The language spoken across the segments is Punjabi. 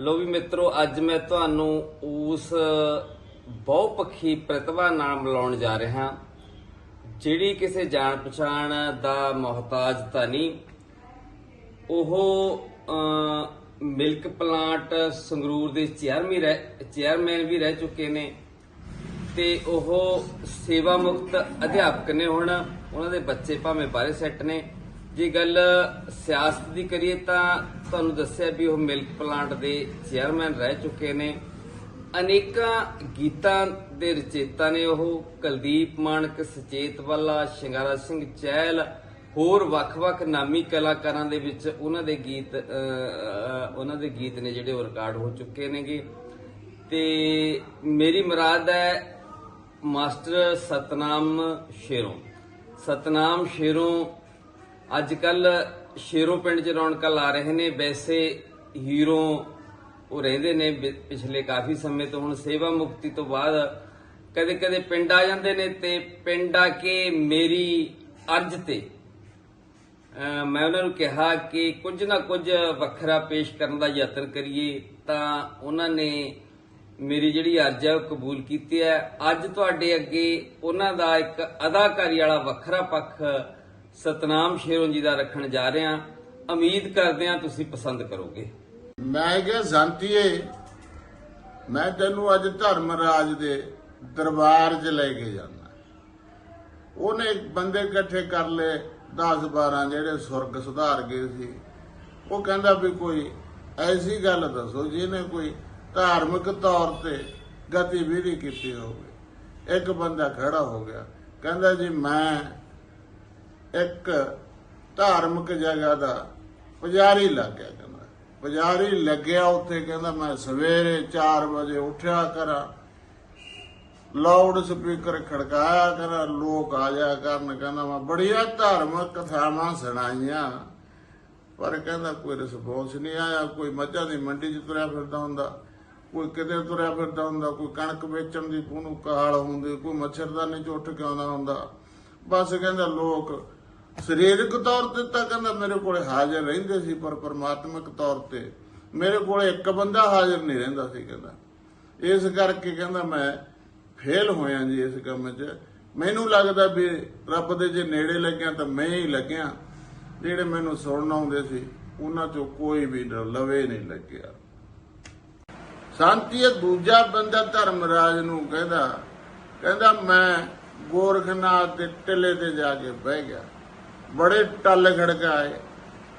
ਲੋ ਵੀ ਮਿੱਤਰੋ, ਅੱਜ ਮੈਂ ਤੁਹਾਨੂੰ ਉਸ ਬਹੁਪੱਖੀ ਪ੍ਰਤਿਭਾ ਨਾਲ ਮਿਲਾਉਣ ਜਾ ਰਿਹਾ। ਜਿਹੜੀ ਕਿਸੇ ਜਾਣ ਪਛਾਣ ਦਾ ਮੁਹਤਾਜ ਤਾਂ ਨਹੀਂ, ਉਹ ਮਿਲਕ ਪਲਾਂਟ ਸੰਗਰੂਰ ਦੇ ਚੇਅਰਮੈਨ ਰਹਿ, ਚੇਅਰਮੈਨ ਵੀ ਰਹਿ ਚੁੱਕੇ ਨੇ। ਤੇ ਉਹ ਸੇਵਾ ਮੁਕਤ ਅਧਿਆਪਕ ਨੇ ਹੁਣ। ਉਹਨਾਂ ਦੇ ਬੱਚੇ ਭਾਵੇਂ ਬਾਰੇ ਸੈੱਟ ਨੇ। ਜੇ ਗੱਲ ਸਿਆਸਤ ਦੀ ਕਰੀਏ ਤਾਂ ਤੁਹਾਨੂੰ ਦੱਸਿਆ ਵੀ ਉਹ ਮਿਲਕ ਪਲਾਂਟ ਦੇ ਚੇਅਰਮੈਨ ਰਹਿ ਚੁੱਕੇ ਨੇ। ਅਨੇਕਾਂ ਗੀਤਾਂ ਦੇ ਰਚੇਤਾ ਨੇ ਉਹ। ਕੁਲਦੀਪ ਮਾਨਕ ਸਚੇਤ ਵਾਲਾ ਸ਼ਿੰਗਾਰਾ ਸਿੰਘ ਚਹਿਲ ਹੋਰ ਵੱਖ-ਵੱਖ ਨਾਮੀ ਕਲਾਕਾਰਾਂ ਦੇ ਵਿੱਚ ਉਹਨਾਂ ਦੇ ਗੀਤ ਅਹ, ਉਹਨਾਂ ਦੇ ਗੀਤ ਨੇ ਜਿਹੜੇ ਉਹ ਰਿਕਾਰਡ ਹੋ ਚੁੱਕੇ ਨੇਗੇ। ਤੇ ਮੇਰੀ ਮੁਰਾਦ ਹੈ ਮਾਸਟਰ ਸਤਨਾਮ ਸ਼ੇਰੋਂ। ਸਤਨਾਮ ਸ਼ੇਰੋਂ ਅੱਜ ਕੱਲ ਸ਼ੇਰੋਂ ਪਿੰਡ 'ਚ ਰੌਣਕਾਂ ਲਾ ਰਹੇ ਨੇ। ਵੈਸੇ ਹੀਰੋ ਉਹ ਰਹਿੰਦੇ ਨੇ ਪਿਛਲੇ ਕਾਫੀ ਸਮੇਂ ਤੋਂ। ਹੁਣ ਸੇਵਾ ਮੁਕਤੀ ਤੋਂ ਬਾਅਦ ਕਦੇ ਕਦੇ ਪਿੰਡ ਆ ਜਾਂਦੇ ਨੇ ਤੇ ਪਿੰਡ ਆ ਕੇ ਮੇਰੀ ਅਰਜ਼ ਤੇ ਮੈਂ ਉਹਨਾਂ ਨੂੰ ਕਿਹਾ ਕਿ ਕੁਝ ਨਾ ਕੁਝ ਵੱਖਰਾ ਪੇਸ਼ ਕਰਨ ਦਾ ਯਤਨ ਕਰੀਏ ਤਾਂ ਉਹਨਾਂ ਨੇ ਮੇਰੀ ਜਿਹੜੀ ਅਰਜ਼ ਹੈ ਉਹ ਕਬੂਲ ਕੀਤੀ ਹੈ। ਅੱਜ ਤੁਹਾਡੇ ਅੱਗੇ ਉਹਨਾਂ ਦਾ ਇੱਕ ਅਦਾਕਾਰੀ ਵਾਲਾ ਵੱਖਰਾ ਪੱਖ ਸਤਨਾਮ ਸ਼ੇਰੋਂ ਜੀ ਦਾ ਰੱਖਣ ਜਾ ਰਹੇ ਹਾਂ। ਉਮੀਦ ਕਰਦੇ ਹਾਂ ਤੁਸੀਂ ਪਸੰਦ ਕਰੋਗੇ। ਮੈਂ ਕਿਹਾ ਜ਼ੰਤੀਏ ਮੈਂ ਤੈਨੂੰ ਅੱਜ ਧਰਮ ਰਾਜ ਦੇ ਦਰਬਾਰ 'ਚ ਲੈ ਕੇ ਜਾਣਾ ਉਹਨੇ ਬੰਦੇ ਇਕੱਠੇ ਕਰ ਲਏ 10 12 ਜਿਹੜੇ ਸੁਰਗ ਸੁਧਾਰ ਗਏ ਸੀ। ਉਹ ਕਹਿੰਦਾ ਵੀ ਕੋਈ ਐਸੀ ਗੱਲ ਦੱਸੋ, ਜਿਹਨੇ ਕੋਈ ਧਾਰਮਿਕ ਤੌਰ ਤੇ ਗਤੀਵਿਧੀ ਕੀਤੀ ਹੋਵੇ। ਇੱਕ ਬੰਦਾ ਖੜਾ ਹੋ ਗਿਆ। ਕਹਿੰਦਾ ਜੀ, ਮੈਂ ਇੱਕ ਧਾਰਮਿਕ ਜਗ੍ਹਾ ਦਾ ਪੁਜਾਰੀ ਲੱਗ ਗਿਆ ਕਹਿੰਦਾ। ਪੁਜਾਰੀ ਲੱਗਿਆ ਉੱਥੇ ਕਹਿੰਦਾ, ਮੈਂ ਸਵੇਰੇ 4 ਵਜੇ ਉੱਠਿਆ ਕਰਾਂ, ਲਾਊਡ ਸਪੀਕਰ ਖੜਕਾਇਆ ਕਰਾਂ, ਲੋਕ ਆ ਜਾ ਕਰਨ, ਕਹਿੰਦਾ, ਮੈਂ ਬੜੀਆਂ ਧਾਰਮਿਕ ਕਥਾਵਾਂ ਸੁਣਾਈਆਂ। ਪਰ ਕਹਿੰਦਾ, ਕੋਈ ਰਿਸਪੌਂਸ ਨਹੀਂ ਆਇਆ, ਕੋਈ ਮੱਝਾਂ ਦੀ ਮੰਡੀ 'ਚ ਤੁਰਿਆ ਫਿਰਦਾ ਹੁੰਦਾ, ਕੋਈ ਕਿਤੇ ਤੁਰਿਆ ਫਿਰਦਾ ਹੁੰਦਾ, ਕੋਈ ਕਣਕ ਵੇਚਣ ਦੀ ਉਹਨੂੰ ਕਾਲ ਹੁੰਦੀ ਕੋਈ ਮੱਛਰਦਾਨੀ 'ਚ ਉੱਠ ਕੇ ਆਉਂਦਾ ਹੁੰਦਾ। ਬਸ ਕਹਿੰਦਾ, ਲੋਕ ਸਰੀਰਕ ਤੌਰ ਤੇ ਤਾਂ ਕਹਿੰਦਾ ਮੇਰੇ ਕੋਲੇ ਹਾਜ਼ਰ ਰਹਿੰਦੇ ਸੀ, ਪਰ ਪਰਮਾਤਮਿਕ ਤੌਰ ਤੇ ਮੇਰੇ ਕੋਲੇ ਇੱਕ ਬੰਦਾ ਹਾਜ਼ਰ ਨਹੀਂ ਰਹਿੰਦਾ ਸੀ ਕਹਿੰਦਾ। ਇਸ ਕਰਕੇ ਕਹਿੰਦਾ ਮੈਂ ਫੇਲ ਹੋਇਆ ਜੀ ਇਸ ਕੰਮ 'ਚ। ਮੈਨੂੰ ਲੱਗਦਾ ਵੀ ਰੱਬ ਦੇ ਜੇ ਨੇੜੇ ਲੱਗਿਆ ਤਾਂ ਮੈਂ ਹੀ ਲੱਗਿਆ। ਜਿਹੜੇ ਮੈਨੂੰ ਸੁਣਨ ਆਉਂਦੇ ਸੀ, ਉਹਨਾਂ 'ਚੋਂ ਕੋਈ ਵੀ ਨ- ਲਵੇ ਨਹੀਂ ਲੱਗਿਆ। ਸ਼ਾਂਤੀ ਦੂਜਾ ਬੰਦਾ ਧਰਮਰਾਜ ਨੂੰ ਕਹਿੰਦਾ ਕਹਿੰਦਾ ਮੈਂ ਗੋਰਖਨਾਥ ਦੇ ਟਿੱਲੇ ਤੇ ਜਾ ਕੇ ਬਹਿ ਗਿਆ। ਬੜੇ ਟੱਲ ਖੜਕਾਏ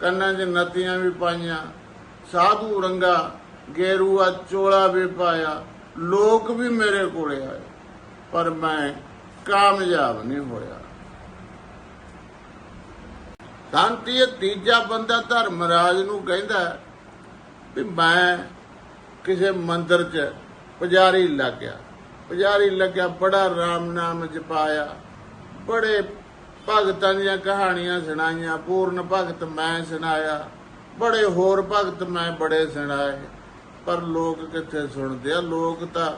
ਕੰਨਾਂ 'ਚ ਨਤੀਆਂ ਵੀ ਪਾਈਆਂ। ਸਾਧੂ ਰੰਗਾ, ਗੇਰੂਆ ਚੋਲਾ ਵੀ ਪਾਇਆ। ਲੋਕ ਵੀ ਮੇਰੇ ਕੋਲੇ ਆਏ। ਪਰ ਮੈਂ ਕਾਮਯਾਬ ਨਹੀਂ ਹੋਇਆ। ਸ਼ਾਂਤੀ ਤੀਜਾ ਬੰਦਾ ਧਰਮਰਾਜ ਨੂੰ ਕਹਿੰਦਾ ਵੀ ਮੈਂ ਕਿਸੇ ਮੰਦਰ 'ਚ ਪੁਜਾਰੀ ਲੱਗ ਗਿਆ ਪੁਜਾਰੀ ਲੱਗਿਆ, ਬੜਾ ਰਾਮ ਨਾਮ ਜਪਾਇਆ। ਬੜੇ ਭਗਤਾਂ ਦੀਆਂ ਕਹਾਣੀਆਂ ਸੁਣਾਈਆਂ, ਪੂਰਨ ਭਗਤ ਮੈਂ ਸੁਣਾਇਆ, ਬੜੇ ਹੋਰ ਭਗਤ ਮੈਂ ਬੜੇ ਸੁਣਾਏ। ਪਰ ਲੋਕ ਕਿੱਥੇ ਸੁਣਦੇ ਆ? ਲੋਕ ਤਾਂ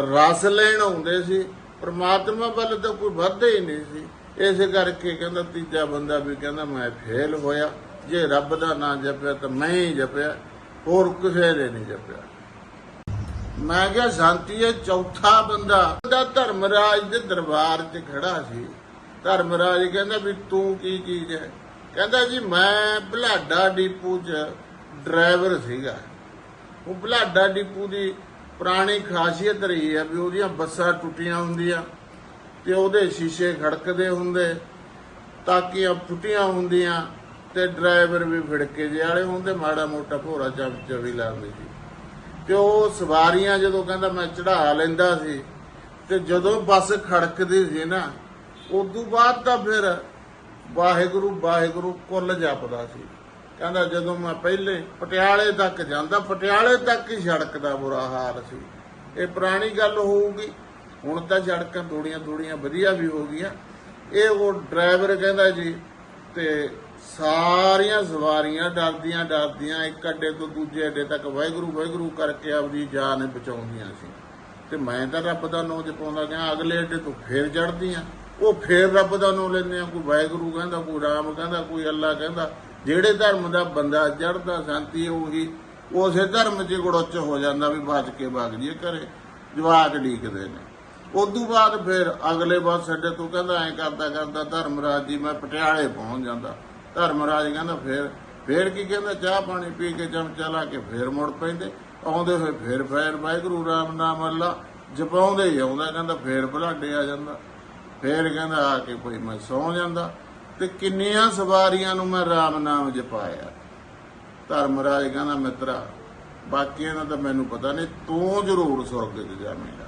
ਰਸ ਲੈਣ ਆਉਂਦੇ ਸੀ, ਪ੍ਰਮਾਤਮਾ ਵੱਲ ਤਾਂ ਕੋਈ ਵੱਧਦਾ ਹੀ ਨਹੀਂ ਸੀ। ਇਸੇ ਕਰਕੇ ਕਹਿੰਦਾ, ਤੀਜਾ ਬੰਦਾ ਵੀ ਕਹਿੰਦਾ, ਮੈਂ ਫੇਲ ਹੋਇਆ। ਜੇ ਰੱਬ ਦਾ ਨਾਮ ਜਪਿਆ ਤਾਂ ਮੈਂ ਹੀ ਜਪਿਆ, ਹੋਰ ਕਿਸੇ ਨੇ ਨਹੀਂ ਜਪਿਆ। ਮੈਂ ਕਿਹਾ, ਸ਼ਾਂਤੀ ਇਹ ਚੌਥਾ ਬੰਦਾ। ਦਾ ਧਰਮਰਾਜ ਦੇ ਦਰਬਾਰ 'ਚ ਖੜਾ ਸੀ। ਧਰਮਰਾਜ ਕਹਿੰਦਾ ਵੀ ਤੂੰ ਕੀ ਚੀਜ਼ ਹੈ। ਕਹਿੰਦਾ ਜੀ, ਮੈਂ ਭਲਾਡਾ ਡਿਪੂ 'ਚ ਡਰਾਈਵਰ ਸੀਗਾ। ਉਹ ਭਲਾਡਾ ਡਿਪੂ ਦੀ ਪੁਰਾਣੀ ਖਾਸੀਅਤ ਰਹੀ ਹੈ ਵੀ ਉਹਦੀਆਂ ਬੱਸਾਂ ਟੁੱਟੀਆਂ ਹੁੰਦੀਆਂ ਤੇ ਉਹਦੇ ਸ਼ੀਸ਼ੇ ਖੜਕਦੇ ਹੁੰਦੇ ਤਾਕੀਆਂ ਫੁੱਟੀਆਂ ਹੁੰਦੀਆਂ ਤੇ ਡਰਾਈਵਰ ਵੀ ਫਿੜਕੇ ਜਿਹੇ ਵਾਲੇ ਹੁੰਦੇ, ਮਾੜਾ ਮੋਟਾ ਭੋਰਾ ਚੱਬ ਚਵੀ ਲਾਉਂਦੇ ਸੀ। ਤੇ ਉਹ ਸਵਾਰੀਆਂ ਜਦੋਂ ਕਹਿੰਦਾ ਮੈਂ ਚੜਾ ਲੈਂਦਾ ਸੀ ਤੇ ਜਦੋਂ ਬੱਸ ਖੜਕਦੀ ਸੀ ਨਾ ਉਦੋਂ ਬਾਅਦ ਤਾਂ ਫਿਰ ਵਾਹਿਗੁਰੂ ਵਾਹਿਗੁਰੂ ਕੁੱਲ ਜਪਦਾ ਸੀ। ਕਹਿੰਦਾ ਜਦੋਂ ਮੈਂ ਪਹਿਲੇ ਪਟਿਆਲੇ ਤੱਕ ਜਾਂਦਾ, ਪਟਿਆਲੇ ਤੱਕ ਹੀ ਸੜਕ ਦਾ ਬੁਰਾ ਹਾਲ ਸੀ। ਇਹ ਪੁਰਾਣੀ ਗੱਲ ਹੋਊਗੀ। ਹੁਣ ਤਾਂ ਸੜਕਾਂ ਥੋੜੀਆਂ ਥੋੜੀਆਂ ਵਧੀਆ ਵੀ ਹੋ ਗਈਆਂ। ਇਹ ਉਹ ਡਰਾਈਵਰ ਕਹਿੰਦਾ ਜੀ, ਤੇ ਸਾਰੀਆਂ ਸਵਾਰੀਆਂ ਡਰਦੀਆਂ ਡਰਦੀਆਂ ਇੱਕ ਅੱਡੇ ਤੋਂ ਦੂਜੇ ਅੱਡੇ ਤੱਕ ਵਾਹਿਗੁਰੂ ਵਾਹਿਗੁਰੂ ਕਰਕੇ ਆਪਦੀ ਜਾਨ ਬਚਾਉਂਦੀਆਂ ਸੀ। ਤੇ ਮੈਂ ਤਾਂ ਰੱਬ ਦਾ ਨਾਮ ਜਪਾਉਂਦਾ ਗਿਆ ਅਗਲੇ ਅੱਡੇ ਤੋਂ ਫੇਰ ਚੜਦੀਆਂ ਉਹ ਫੇਰ ਰੱਬ ਦਾ ਨਾਮ ਲੈਂਦੇ ਆ, ਕੋਈ ਵਾਹਿਗੁਰੂ ਕਹਿੰਦਾ, ਕੋਈ ਰਾਮ ਕਹਿੰਦਾ, ਕੋਈ ਅੱਲਾ ਕਹਿੰਦਾ। ਜਿਹੜੇ ਧਰਮ ਦਾ ਬੰਦਾ ਚੜਦਾ ਸ਼ਾਂਤੀ ਉਹੀ ਉਸੇ ਧਰਮ 'ਚ ਗੁੜਚ ਹੋ ਜਾਂਦਾ ਵੀ ਬਚ ਕੇ ਬਾਗ ਜੀ ਘਰੇ ਜਵਾਕ ਢੀਕਦੇ ਨੇ। ਉਦੋਂ ਬਾਅਦ ਫਿਰ ਅਗਲੇ ਬਾਅਦ ਸਾਡੇ ਤੋਂ ਕਹਿੰਦਾ, ਐ ਕਰਦਾ ਕਰਦਾ ਧਰਮਰਾਜ ਜੀ, ਮੈਂ ਪਟਿਆਲੇ ਪਹੁੰਚ ਜਾਂਦਾ। ਧਰਮਰਾਜ ਕਹਿੰਦਾ, ਫਿਰ ਫਿਰ ਕੀ ਕਹਿੰਦਾ, ਚਾਹ ਪਾਣੀ ਪੀ ਕੇ ਚਮਚਾ ਲਾ ਕੇ ਫਿਰ ਮੁੜ ਪੈਂਦੇ। ਆਉਂਦੇ ਹੋਏ ਫਿਰ ਫੇਰ ਵਾਹਿਗੁਰੂ, ਰਾਮ ਨਾਮ ਅੱਲਾ, ਜਪਾਉਂਦੇ ਹੀ ਆਉਂਦਾ, ਕਹਿੰਦਾ ਫੇਰ ਭਲਾਡੇ ਆ ਜਾਂਦਾ। ਫੇਰ ਕਹਿੰਦਾ ਆ ਕੇ ਕੋਈ ਮੈਂ ਸੌ ਜਾਂਦਾ ਤੇ ਕਿੰਨੀਆਂ ਸਵਾਰੀਆਂ ਨੂੰ ਮੈਂ ਰਾਮ ਨਾਮ ਜਪਾਇਆ। ਧਰਮਰਾਜ ਕਹਿੰਦਾ, ਮਿੱਤਰਾ, ਬਾਕੀਆਂ ਦਾ ਤਾਂ ਮੈਨੂੰ ਪਤਾ ਨਹੀਂ, ਤੂੰ ਜ਼ਰੂਰ ਸੁਰਗ 'ਚ ਜਾਵੇਂਗਾ